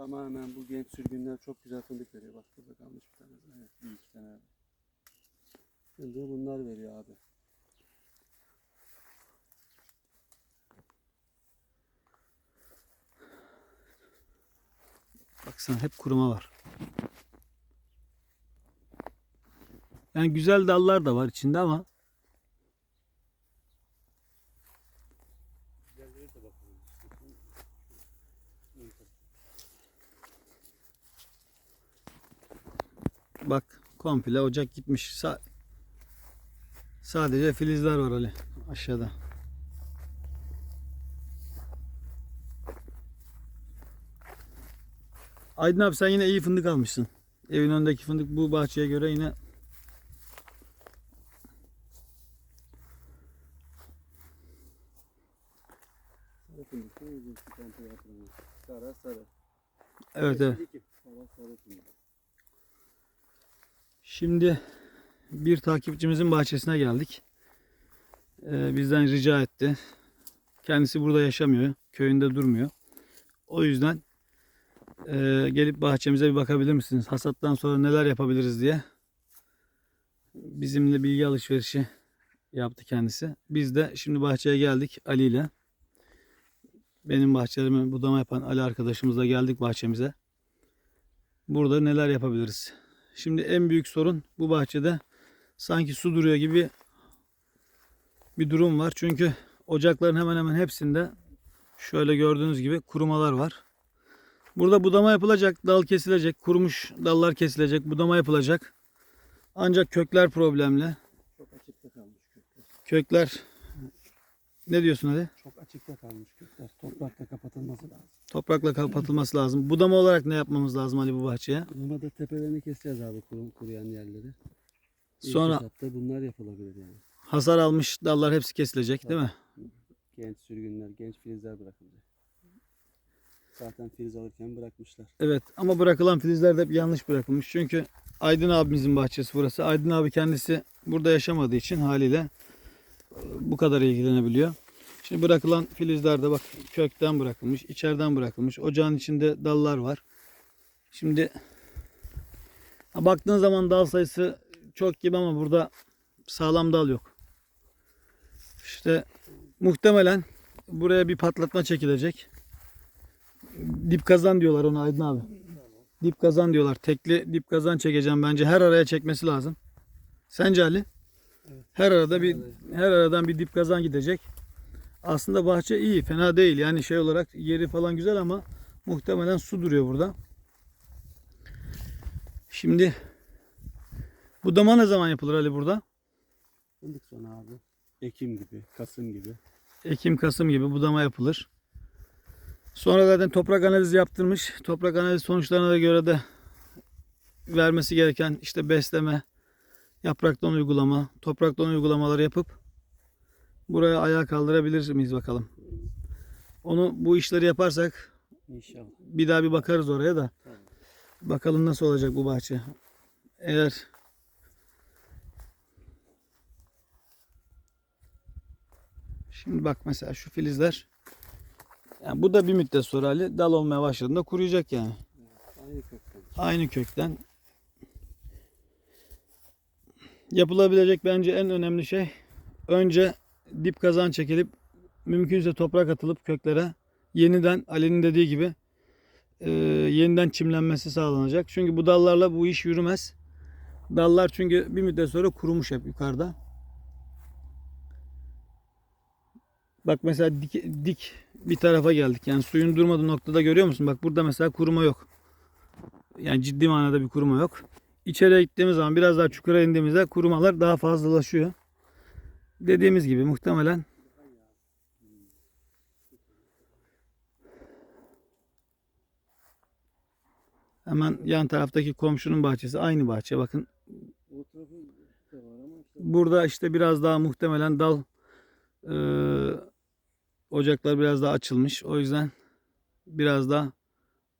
Tamamen bu genç sürgünler çok güzel fındık veriyor. Bak burada kalmış bir tane. Evet, bir iki tane. Fındığı bunlar veriyor abi. Baksana hep kuruma var. Yani güzel dallar da var içinde ama bak komple ocak gitmiş. Sa- sadece filizler var Ali aşağıda. Aydın abi sen yine iyi fındık almışsın. Evin önündeki fındık bu bahçeye göre yine Sarı fındık değil mi? Bu komple yapılan. Sarı sarı. evet evet. Sarı sarı fındık. Şimdi bir takipçimizin bahçesine geldik. Ee, bizden rica etti. Kendisi burada yaşamıyor. Köyünde durmuyor. O yüzden e, gelip bahçemize bir bakabilir misiniz? Hasattan sonra neler yapabiliriz diye bizimle bilgi alışverişi yaptı kendisi. Biz de şimdi bahçeye geldik Ali ile. Benim bahçelerime budama yapan Ali arkadaşımızla geldik bahçemize. Burada neler yapabiliriz? Şimdi en büyük sorun bu bahçede sanki su duruyor gibi bir durum var. Çünkü ocakların hemen hemen hepsinde şöyle gördüğünüz gibi kurumalar var. Burada budama yapılacak, dal kesilecek, kurumuş dallar kesilecek, budama yapılacak. Ancak kökler problemli. Çok açıkta kalmış kökler. Kökler ne diyorsun hadi? Çok açıkta kalmış kökler. Toprakla kapatılması lazım. Toprakla kapatılması lazım. Budama olarak ne yapmamız lazım Ali bu bahçeye? Bununla da tepelerini keseceğiz abi kuru, kuruyan yerleri. İlk Sonra- etapta bunlar yapılabilir yani. Hasar almış dallar hepsi kesilecek değil mi? Genç sürgünler, genç filizler bırakılacak. Zaten filiz alırken bırakmışlar. Evet ama bırakılan filizler de hep yanlış bırakılmış. Çünkü Aydın abimizin bahçesi burası. Aydın abi kendisi burada yaşamadığı için haliyle bu kadar ilgilenebiliyor. Şimdi bırakılan filizler de bak kökten bırakılmış, içeriden bırakılmış. Ocağın içinde dallar var. Şimdi baktığın zaman dal sayısı çok gibi ama burada sağlam dal yok. İşte muhtemelen buraya bir patlatma çekilecek. Dip kazan diyorlar ona Aydın abi. Dip kazan diyorlar. Tekli dip kazan çekeceğim bence. Her araya çekmesi lazım. Sence Ali? Evet. Her arada bir her aradan bir dip kazan gidecek. Aslında bahçe iyi, fena değil. Yani şey olarak yeri falan güzel ama muhtemelen su duruyor burada. Şimdi budama ne zaman yapılır Ali burada? Fındık sonu abi. Ekim gibi, Kasım gibi. Ekim, Kasım gibi budama yapılır. Sonra zaten toprak analizi yaptırmış. Toprak analizi sonuçlarına da göre de vermesi gereken işte besleme, yapraktan uygulama, topraktan uygulamaları yapıp buraya ayağa kaldırabilir miyiz bakalım. Onu bu işleri yaparsak İnşallah. bir daha bir bakarız oraya da. Tabii. Bakalım nasıl olacak bu bahçe. Eğer Şimdi bak mesela şu filizler yani bu da bir müddet sonra dal olmaya başladığında kuruyacak yani. Aynı kökten. Aynı kökten. Yapılabilecek bence en önemli şey önce dip kazan çekilip mümkünse toprak atılıp köklere yeniden Ali'nin dediği gibi e, yeniden çimlenmesi sağlanacak. Çünkü bu dallarla bu iş yürümez. Dallar çünkü bir müddet sonra kurumuş hep yukarıda. Bak mesela dik, dik bir tarafa geldik. Yani suyun durmadığı noktada görüyor musun? Bak burada mesela kuruma yok. Yani ciddi manada bir kuruma yok. İçeriye gittiğimiz zaman biraz daha çukura indiğimizde kurumalar daha fazlalaşıyor. Dediğimiz gibi muhtemelen hemen yan taraftaki komşunun bahçesi aynı bahçe. Bakın burada işte biraz daha muhtemelen dal e, ocaklar biraz daha açılmış. O yüzden biraz daha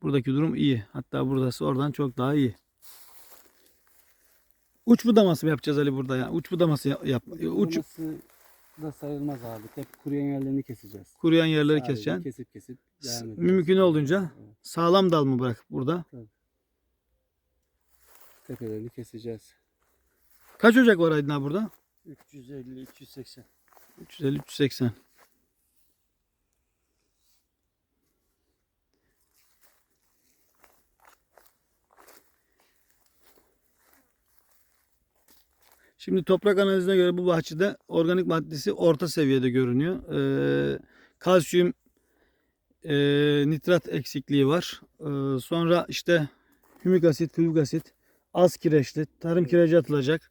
buradaki durum iyi. Hatta buradası oradan çok daha iyi. Uç budaması mı yapacağız Ali burada ya? Uç budaması yap. yap. Uç Kuruması da sayılmaz abi. Hep kuruyan yerlerini keseceğiz. kuruyan yerleri Sadece keseceksin. Kesip kesip S- Devam. Mümkün olduğunca Evet. sağlam dal mı bırak burada? Tepelerini keseceğiz. Kaç ocak var Aydın abi burada? 350 380. 350 380. Şimdi toprak analizine göre bu bahçede organik maddesi orta seviyede görünüyor. Ee, kalsiyum e, nitrat eksikliği var. Ee, sonra işte hümik asit, fulvik asit, az kireçli, tarım kireci atılacak.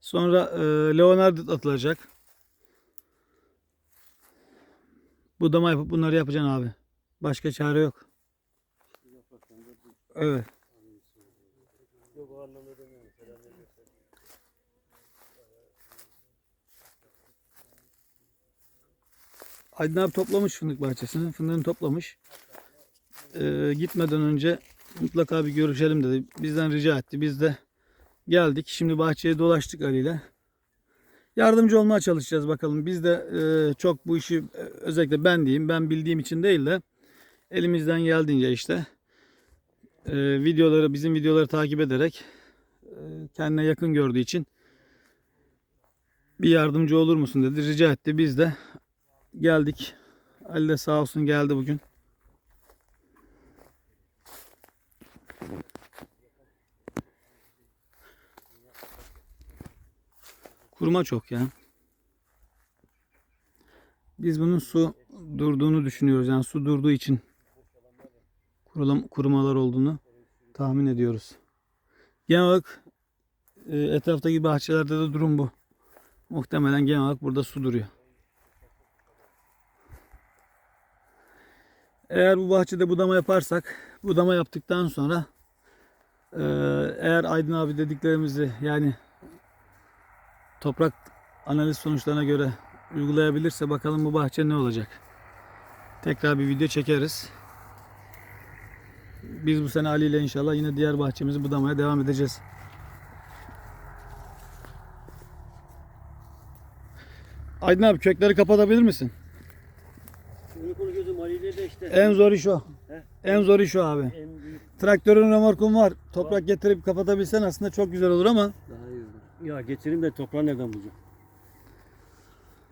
Sonra e, leonardit atılacak. Budama yapıp bunları yapacaksın abi. Başka çare yok. Evet. Yok o anlamda demiyorum. Aydın abi toplamış fındık bahçesini. Fındığını toplamış. Ee, gitmeden önce mutlaka bir görüşelim dedi. Bizden rica etti. Biz de geldik. Şimdi bahçeye dolaştık Ali ile. Yardımcı olmaya çalışacağız bakalım. Biz de e, çok bu işi e, özellikle ben diyeyim. Ben bildiğim için değil de elimizden geldiğince işte e, videoları bizim videoları takip ederek e, kendine yakın gördüğü için bir yardımcı olur musun dedi. Rica etti. Biz de geldik. Ali de sağ olsun geldi bugün. Kuruma çok ya. Biz bunun su durduğunu düşünüyoruz. Yani su durduğu için kurulam, kurumalar olduğunu tahmin ediyoruz. Genel olarak e, etraftaki bahçelerde de durum bu. Muhtemelen genel olarak burada su duruyor. Eğer bu bahçede budama yaparsak, budama yaptıktan sonra eee, eğer Aydın abi dediklerimizi yani toprak analiz sonuçlarına göre uygulayabilirse bakalım bu bahçe ne olacak. Tekrar bir video çekeriz. Biz bu sene Ali ile inşallah yine diğer bahçemizi budamaya devam edeceğiz. Aydın abi kökleri kapatabilir misin? Şimdi konuşuyordum Ali ile de işte. En zor iş o. He? En zor iş o abi. En büyük Traktörün remorkun var. Toprak getirip kapatabilsen aslında çok güzel olur ama daha iyi olur. Ya getireyim de toprağı nereden bulacağım?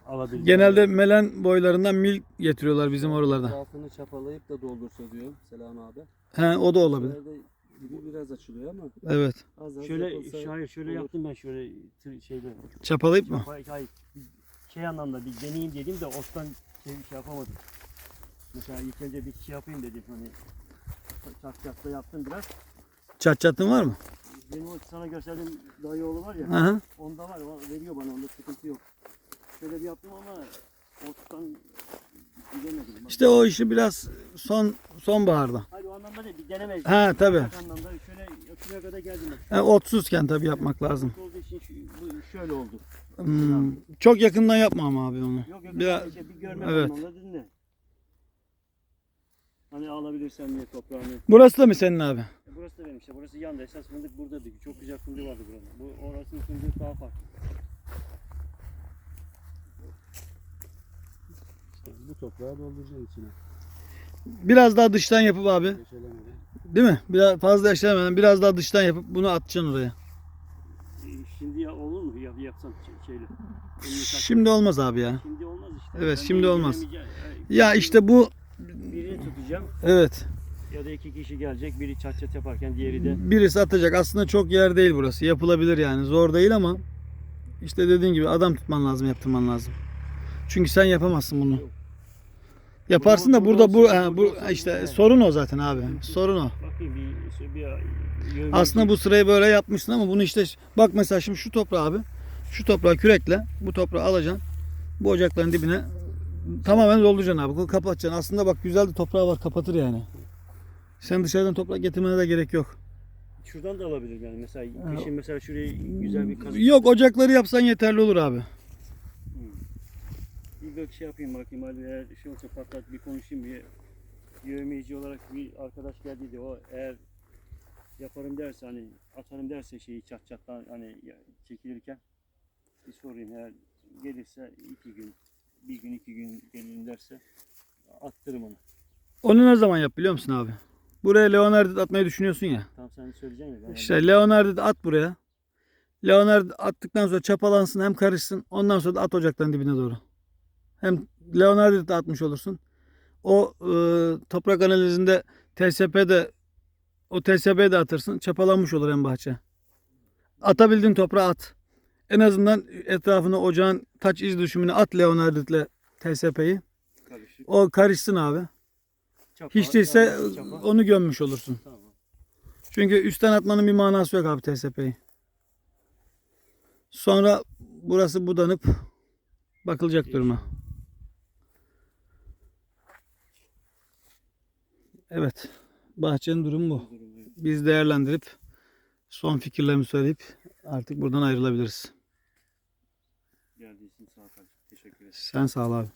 Alabildim. genelde melen boylarından mil getiriyorlar bizim oralarda. Altını çapalayıp da doldursa diyorum Selam abi. He o da olabilir. Şöyle biraz açılıyor ama Evet. az az Şöyle yapılsa hayır şöyle olur. yaptım ben şöyle tır- şeyde. Çapalayıp mı? Hayır, hayır. Şey anlamda bir deneyeyim dedim de ottan şey, şey yapamadım. Mesela ilk önce bir şey yapayım dedim hani çat çatla yaptım biraz. Çat çatın var mı? Benim o sana gösterdiğim dayıoğlu var ya. Hı hı. Onda var o veriyor bana onda sıkıntı yok. Şöyle bir yaptım ama ottan bilemedim. Bak. İşte o işi biraz son sonbaharda. Hayır o anlamda değil bir deneme. Ha tabi. Anlamda şöyle şuraya kadar geldim ben. He, otsuzken tabi yapmak lazım. Olduğu için şu, bu şöyle oldu. Hmm, Çok yakından yapma ama abi onu. Yok yok Biraz- bir, bir görme evet. anlamda dinle. Hani alabilirsem diye toprağını. Burası da mı senin abi? E, Burası da benim işte. Burası yandı. Esas fındık buradaydı. Çok güzel fındık vardı buranın. Bu orasının fındığı daha farklı. İşte bu toprağı dolduracaksın içine. Biraz daha dıştan yapıp abi. Değil mi? Biraz fazla yaşlameden biraz daha dıştan yapıp bunu atacaksın oraya. E, Şimdi ya olur mu? Ya, yapsam şey- şeyle. Şimdi olmaz abi ya. Şimdi olmaz işte. Evet, Ben şimdi olmaz. Ya işte bu Tutacağım. evet. Ya da iki kişi gelecek. Biri çat çat yaparken diğeri de. Birisi atacak. Aslında çok yer değil burası. Yapılabilir yani. Zor değil ama işte dediğin gibi adam tutman lazım, yaptırman lazım. Çünkü sen yapamazsın bunu. Yaparsın da burada bu ha, bu işte sorun o zaten abi. Sorun o. Bakayım bir, bir, bir Aslında bu sırayı böyle yapmışsın ama bunu işte bak mesela şimdi şu toprağı abi. Şu toprağı kürekle bu toprağı alacaksın. Bu ocakların dibine tamamen dolduracaksın abi. Kapatacaksın. Aslında bak güzel de toprağı var kapatır yani. Sen dışarıdan toprak getirmene de gerek yok. Şuradan da alabilirim yani. Mesela kışın mesela şuraya güzel bir kazık. Yok ocakları yapsan yeterli olur abi. Bir böyle şey yapayım bakayım hadi eğer şey olsa patlat bir konuşayım bir yövmeci olarak bir arkadaş geldiydi o eğer yaparım derse hani atarım derse şeyi çat çattan hani çekilirken bir sorayım eğer gelirse iki gün bir gün iki gün gelirim derse attırım onu. Onu ne zaman yap biliyor musun abi? Buraya Leonardo atmayı düşünüyorsun ya. Tam sen söyleyeceksin ya. ben İşte at buraya. Leonardo attıktan sonra çapalansın hem karışsın. Ondan sonra da at ocakların dibine doğru. Hem Leonardo da atmış olursun. O e, toprak analizinde TSP'de o TSP'ye de atırsın. Çapalanmış olur hem bahçe. Atabildiğin toprağa at. En azından etrafına ocağın taç iz düşümünü at Leonardo ile TSP'yi. O karışsın abi. Çapa, Hiç değilse çapa. onu gömmüş olursun. Tamam. Çünkü üstten atmanın bir manası yok abi TSP'yi. Sonra burası budanıp bakılacak duruma. Evet. Bahçenin durumu bu. Biz değerlendirip son fikirlerimizi söyleyip artık buradan ayrılabiliriz. Geldiği için sağ ol. kardeşim. Teşekkür ederim. Sen sağ ol abi.